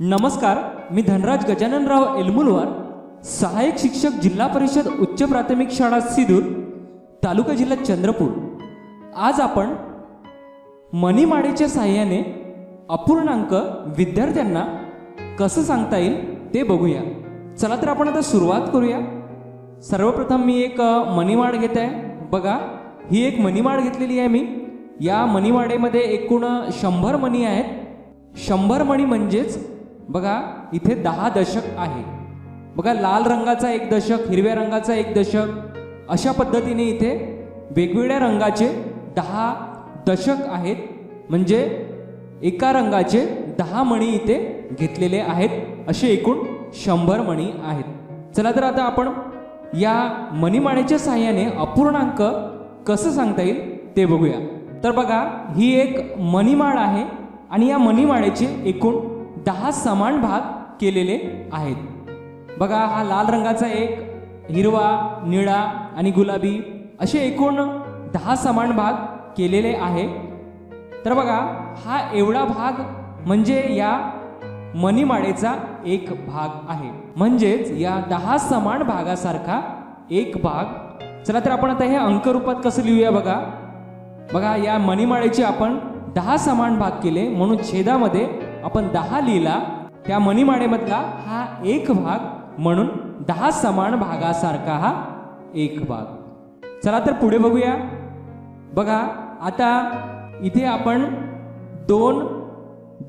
नमस्कार मी धनराज गजाननराव एलमुलवार सहाय्यक शिक्षक जिल्हा परिषद उच्च प्राथमिक शाळा सिदूर तालुका जिल्हा चंद्रपूर. आज आपण मनीमाडेच्या साह्याने अपूर्णांक विद्यार्थ्यांना कसं सांगता येईल ते बघूया. चला तर आपण आता सुरुवात करूया. सर्वप्रथम मी एक मनीमाड घेत. आहे बघा ही एक मनीमाड घेतलेली आहे मी. या मनीमाडेमध्ये एकूण शंभर मणी आहेत. शंभर मणी म्हणजेच बघा इथे दहा दशक आहे. बघा लाल रंगाचा एक दशक हिरव्या रंगाचा एक दशक. अशा पद्धतीने इथे वेगवेगळ्या रंगाचे दहा दशक आहेत. म्हणजे एका रंगाचे दहा मणी इथे घेतलेले आहेत. असे एकूण शंभर मणी आहेत. चला तर आता आपण या मणिमाळेच्या साह्याने अपूर्णांक कसं सांगता येईल ते बघूया. तर बघा ही एक मणिमाळ आहे आणि या मणिमाळेचे एकूण दहा समान भाग केलेले आहेत. बघा हा लाल रंगाचा एक हिरवा निळा आणि गुलाबी असे एकूण दहा समान भाग केलेले आहे. तर बघा हा एवढा भाग म्हणजे या मणिमाळेचा एक भाग आहे. म्हणजेच या दहा समान भागासारखा एक भाग. चला तर आपण आता हे अंकरूपात कसं लिहूया बघा. बघा या मणिमाळेचे आपण दहा समान भाग केले म्हणून छेदामध्ये आपण दहा लिहिला. त्या मणिमाळेमधला हा एक भाग म्हणून दहा समान भागासारखा हा एक भाग. चला तर पुढे बघूया. बघा आता इथे आपण दोन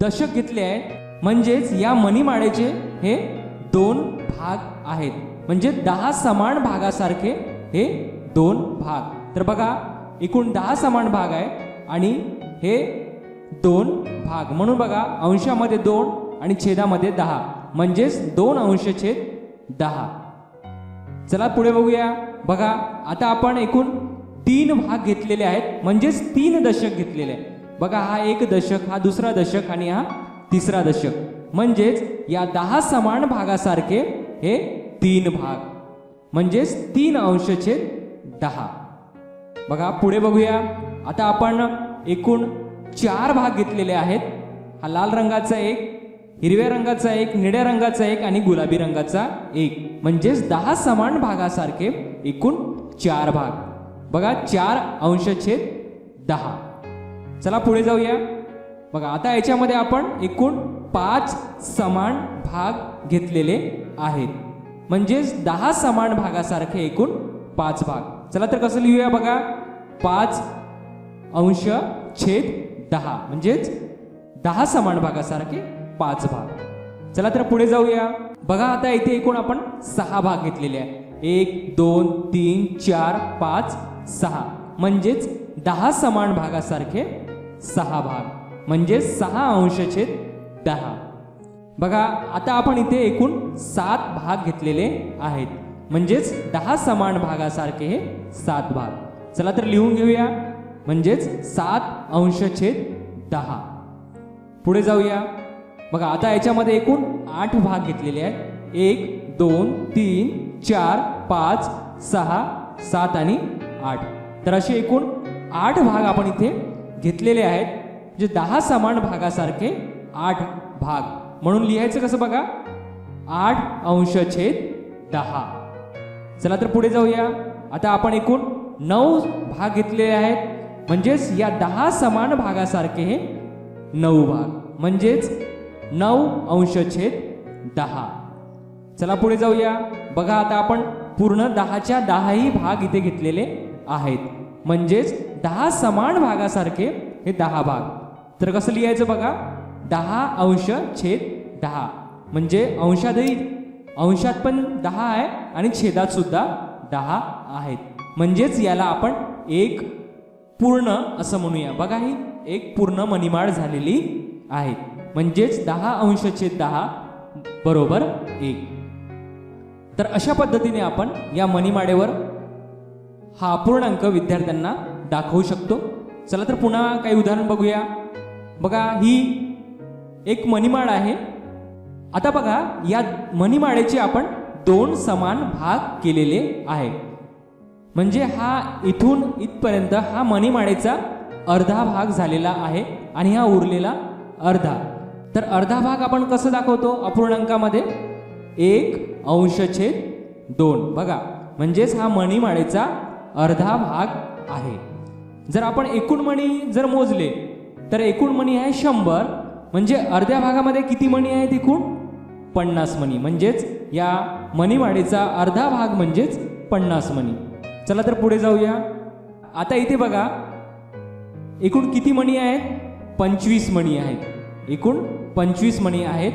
दशक घेतले आहे म्हणजेच या मणिमाळेचे हे दोन भाग आहेत. म्हणजे दहा समान भागासारखे हे दोन भाग. तर बघा एकूण दहा समान भाग आहे आणि हे दोन भाग. म्हणून बघा अंशामध्ये दोन आणि छेदामध्ये दहा. म्हणजेच दोन अंश छेद दहा. चला पुढे बघूया. बघा आता आपण एकूण तीन भाग घेतलेले आहेत. म्हणजेच तीन दशक घेतलेले आहे बघा हा एक दशक हा दुसरा दशक आणि हा तिसरा दशक. म्हणजेच या दहा समान भागासारखे हे तीन भाग. म्हणजेच तीन अंशचे दहा. बघा पुढे बघूया. आता आपण एकूण चार भाग घेतलेले आहेत. हा लाल रंगाचा एक हिरव्या रंगाचा एक निळ्या रंगाचा एक आणि गुलाबी रंगाचा एक. म्हणजेच दहा समान भागासारखे एकूण चार भाग. बघा चार अंश दहा. चला पुढे जाऊया. बघा आता याच्यामध्ये आपण एकूण पाच समान भाग घेतलेले आहेत. म्हणजेच दहा समान भागासारखे एकूण पाच भाग. चला तर कसं लिहूया बघा? पाच अंश छेद दहा. म्हणजेच दहा समान भागासारखे पाच भाग. चला तर पुढे जाऊया. बघा आता इथे एकूण आपण सहा भाग घेतलेले आहे एक दोन तीन चार पाच सहा. म्हणजेच दहा समान भागासारखे सहा भाग. म्हणजे सहा अंशछेद दहा. बघा आता आपण इथे एकूण सात भाग घेतलेले आहेत. म्हणजेच दहा समान भागासारखे हे सात भाग. चला तर लिहून घेऊया. म्हणजेच सात अंशछेद दहा. पुढे जाऊया. बघा आता याच्यामध्ये एकूण आठ भाग घेतलेले आहेत. एक दोन तीन चार पाच सहा सात आणि आठ. तर असे एकूण आठ भाग आपण इथे घेतलेले आहेत. म्हणजे दहा समान भागासारखे आठ भाग. म्हणून लिहायचं कसं बघा? आठ अंश छेद दहा. चला तर पुढे जाऊया. आता आपण एकूण नऊ भाग घेतलेले आहेत. म्हणजेच या दहा समान भागासारखे हे नऊ भाग. म्हणजेच नऊ अंश छेद दहा. चला पुढे जाऊया. बघा आता आपण पूर्ण दहाच्या दहाही भाग इथे घेतलेले आहेत. म्हणजेच दहा समान भागासारखे हे दहा भाग. तर कसं लिहायचं बघा? दहा अंश छेद दहा. म्हणजे अंशातही अंशात पण दहा आहे आणि छेदात सुद्धा दहा आहेत. म्हणजेच याला आपण एक पूर्ण असं म्हणूया. बघा ही एक पूर्ण मणिमाळ झालेली आहे. म्हणजेच दहा अंश छेद दहा बरोबर एक. तर अशा पद्धतीने आपण या मणिमाळेवर हा अपूर्णांक विद्यार्थ्यांना दाखवू शकतो. चला तर पुन्हा काही उदाहरण बघूया. बघा ही एक मणिमाळ आहे. आता बघा या मणिमाळेचे आपण दोन समान भाग केलेले आहे. म्हणजे हा इथून इथपर्यंत हा मणिमाळेचा अर्धा भाग झालेला आहे आणि हा उरलेला अर्धा. तर अर्धा भाग आपण कसं दाखवतो अपूर्णांकामध्ये? एक अंशछेद दोन. बघा म्हणजेच हा मणिमाळेचा अर्धा भाग आहे. जर आपण एकूण मणी जर मोजले तर एकूण मणी आहे शंभर. म्हणजे अर्ध्या भागामध्ये किती मणी आहेत एकूण पन्नास मणी. म्हणजेच या मणिमाळेचा अर्धा भाग म्हणजेच पन्नास मणी. चला तर पुढे जाऊया. आता इथे बघा. एकूण किती मणी आहेत? पंचवीस मणी आहेत. एकूण पंचवीस मणी आहेत.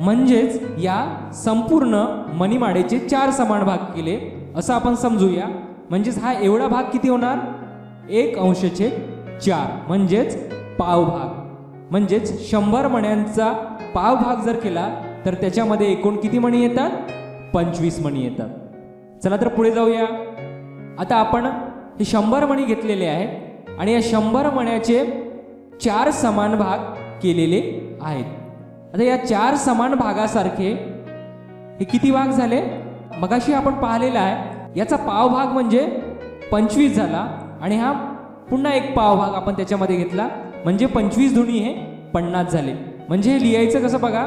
म्हणजेच या संपूर्ण मणीमाडेचे चार समान भाग केले. असं आपण समजूया. म्हणजेच हा एवढा भाग किती होणार? एक अंशचे चार. म्हणजेच पावभाग. म्हणजेच शंभर मण्यांचा पावभाग जर केला तर त्याच्यामध्ये एकूण किती मणी येतात? पंचवीस मणी येतात. चला तर पुढे जाऊया. आता आपण हे शंभर मणी घेतलेले आहेत आणि या शंभर मण्याचे चार समान भाग केलेले आहेत. आता या चार समान भागासारखे हे किती भाग झाले? मगाशी आपण पाहिलेला आहे याचा पावभाग म्हणजे पंचवीस झाला आणि हा पुन्हा एक पावभाग आपण त्याच्यामध्ये घेतला. म्हणजे पंचवीस धुणी हे पन्नास झाले. म्हणजे हे लिहायचं कसं बघा?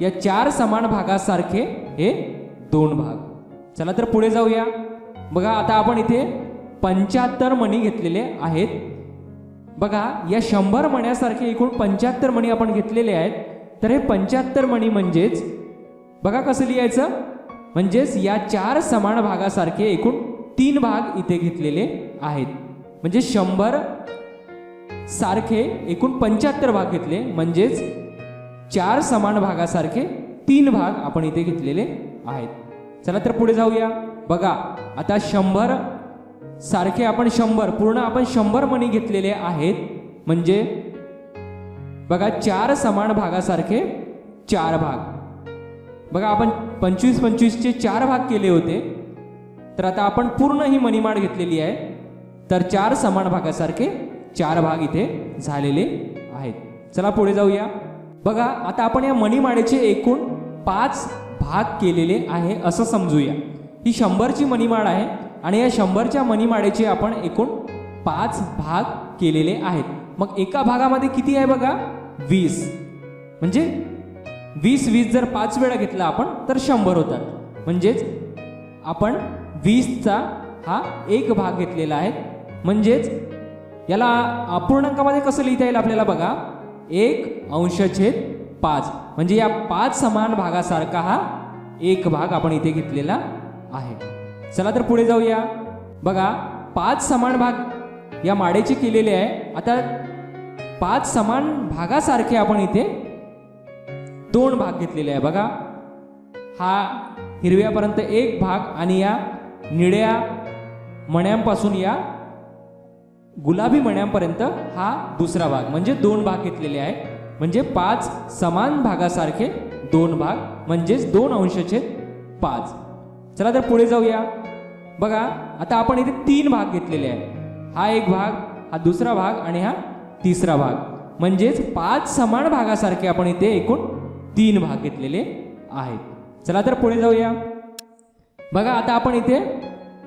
या चार समान भागासारखे हे दोन भाग. चला तर पुढे जाऊया. बघा आता आपण इथे पंच्याहत्तर मणी घेतलेले आहेत. बघा या शंभर मण्यासारखे एकूण पंच्याहत्तर मणी आपण घेतलेले आहेत. तर हे पंच्याहत्तर मणी म्हणजेच बघा कसं लिहायचं? म्हणजेच या चार समान भागासारखे एकूण तीन भाग इथे घेतलेले आहेत. म्हणजे शंभर सारखे एकूण पंच्याहत्तर भाग घेतले म्हणजेच चार समान भागासारखे तीन भाग आपण इथे घेतलेले आहेत. चला तर पुढे जाऊया. बघा आता शंभर सारखे आपण शंभर पूर्ण आपण शंभर मणी घेतलेले आहेत. म्हणजे बघा चार समान भागासारखे चार भाग. बघा आपण पंचवीस पंचवीसचे चार भाग केले होते. तर आता आपण पूर्ण ही मणिमाळ घेतलेली आहे. तर चार समान भागासारखे चार भाग इथे झालेले आहेत. चला पुढे जाऊया. बघा आता आपण या मणिमाळेचे एकूण पाच भाग केलेले आहे असं समजूया. ही शंभरची मणिमाळ आहे आणि या शंभरच्या मणिमाळेचे आपण एकूण पाच भाग केलेले आहेत. मग एका भागामध्ये किती आहे बघा? वीस. म्हणजे वीस वीस जर पाच वेळा घेतला आपण तर शंभर होतात. म्हणजेच आपण वीसचा हा एक भाग घेतलेला आहे. म्हणजेच याला अपूर्णांकामध्ये कसं लिहिता येईल आपल्याला बघा? एक अंशछेद पाच. म्हणजे या पाच समान भागासारखा हा एक भाग आपण इथे घेतलेला आहे. चला तर पुढे जाऊया. बघा पाच समान भाग या माडेचे केलेले आहे. आता पाच समान भागासारखे आपण इथे दोन भाग घेतलेले आहे. बघा हा हिरव्यापर्यंत एक भाग आणि या निळ्या मण्यांपासून या गुलाबी मण्यांपर्यंत हा दुसरा भाग म्हणजे दोन भाग घेतलेले आहे म्हणजे पाच समान भागासारखे दोन भाग म्हणजेच दोन अंशचे पाच. चला तर पुढे जाऊया. बघा आता आपण इथे तीन भाग घेतलेले आहे हा एक भाग हा दुसरा भाग आणि हा तिसरा भाग. म्हणजेच पाच समान भागासारखे आपण इथे एकूण तीन भाग घेतलेले आहेत. चला तर पुढे जाऊया. बघा आता आपण इथे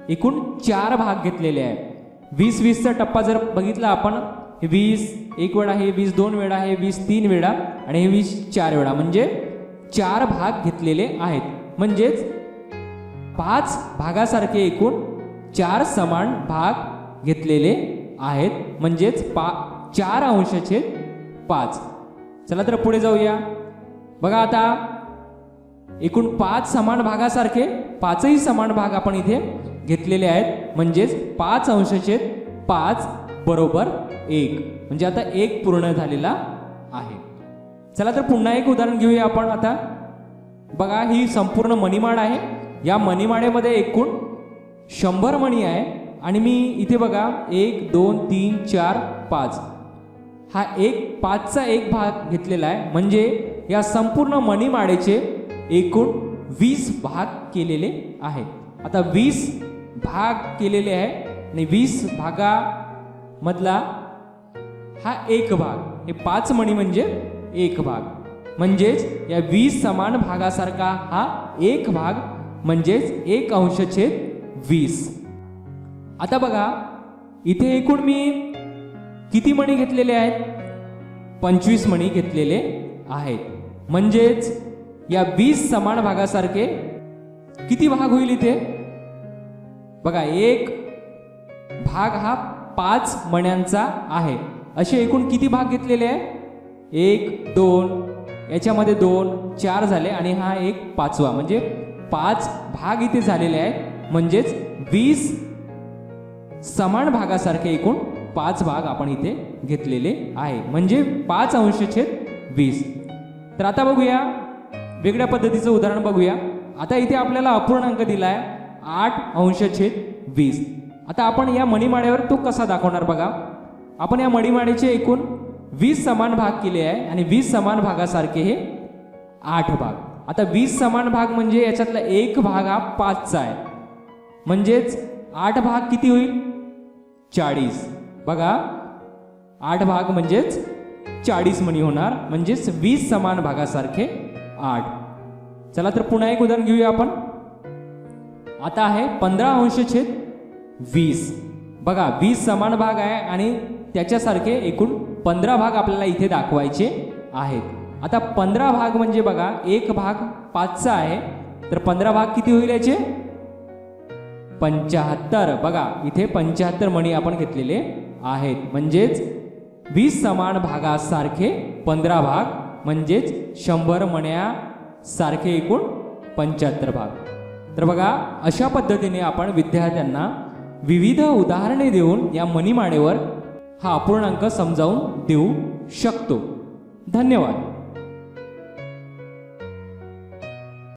एकूण चार भाग घेतलेले आहे वीस वीसचा टप्पा जर बघितला आपण हे वीस एक वेळा हे वीस दोन वेळा हे वीस तीन वेळा आणि हे वीस चार वेळा. म्हणजे चार भाग घेतलेले आहेत. म्हणजेच पाच भागासारखे एकूण चार समान भाग घेतलेले आहेत. म्हणजेच पा चार अंशाचे पाच. चला तर पुढे जाऊया. बघा आता एकूण पाच समान भागासारखे पाचही समान भाग आपण इथे घेतलेले आहेत. म्हणजेच पाच अंशाचे पाच बरोबर एक. म्हणजे आता एक पूर्ण झालेला आहे. चला तर पुन्हा एक उदाहरण घेऊया आपण आता. बघा ही संपूर्ण मणिमाळ आहे. या मणिमाळेमध्ये एकूण शंभर मणी आहे. आणि मी इथे बघा एक दोन तीन चार पाच. हा एक पाचचा एक भाग घेतलेला आहे. म्हणजे या संपूर्ण मणिमाळेचे एकूण वीस भाग केलेले आहेत आता वीस भाग केलेले आहे. आणि वीस भागामधला हा एक भाग. हे पाच मणी म्हणजे एक भाग. म्हणजेच या वीस समान भागासारखा हा एक भाग म्हणजेच एक अंशछेद वीस. आता बघा इथे एकूण मी किती मणी घेतलेले आहेत? पंचवीस मणी घेतलेले आहेत. म्हणजेच या वीस समान भागासारखे किती भाग होईल इथे? बघा एक भाग हा पाच मण्यांचा आहे. असे एकूण किती भाग घेतलेले आहे? एक दोन याच्यामध्ये दोन चार झाले आणि हा एक पाचवा. म्हणजे पाच भाग इथे झालेले आहेत. म्हणजेच वीस समान भागासारखे एकूण पाच भाग आपण इथे घेतलेले आहे. म्हणजे पाच अंशछेद वीस. तर आता बघूया. वेगळ्या पद्धतीचं उदाहरण बघूया. आता इथे आपल्याला अपूर्णांक दिला आहे आठ अंशछेद वीस. आता आपण या मणिमाड्यावर तो कसा दाखवणार बघा. आपण या मणिमाडेचे एकूण वीस समान भाग केले आहे आणि वीस समान भागासारखे हे आठ भाग. आता वीस समान भाग म्हणजे याच्यातला एक भाग हा पाचचा आहे. म्हणजेच आठ भाग किती होईल? चाळीस. बघा. आठ भाग म्हणजेच चाळीस मणी होणार. म्हणजेच वीस समान भागासारखे आठ. चला तर पुन्हा एक उदाहरण घेऊया आपण. आता आहे पंधरा अंशछेद वीस. बघा वीस समान भाग आहे आणि त्याच्यासारखे एकूण पंधरा भाग आपल्याला इथे दाखवायचे आहेत. आता पंधरा भाग म्हणजे बघा एक भाग पाचचा आहे. तर पंधरा भाग किती होईल याचे? पंचाहत्तर बघा इथे पंच्याहत्तर मणी आपण घेतलेले आहेत. म्हणजेच वीस समान भागासारखे पंधरा भाग. म्हणजेच शंभर मण्यासारखे एकूण पंच्याहत्तर भाग. तर बघा अशा पद्धतीने आपण विद्यार्थ्यांना विविध उदाहरणे देऊन या मनीमाडेवर हा अपूर्णांक समजावून देऊ शकतो. धन्यवाद.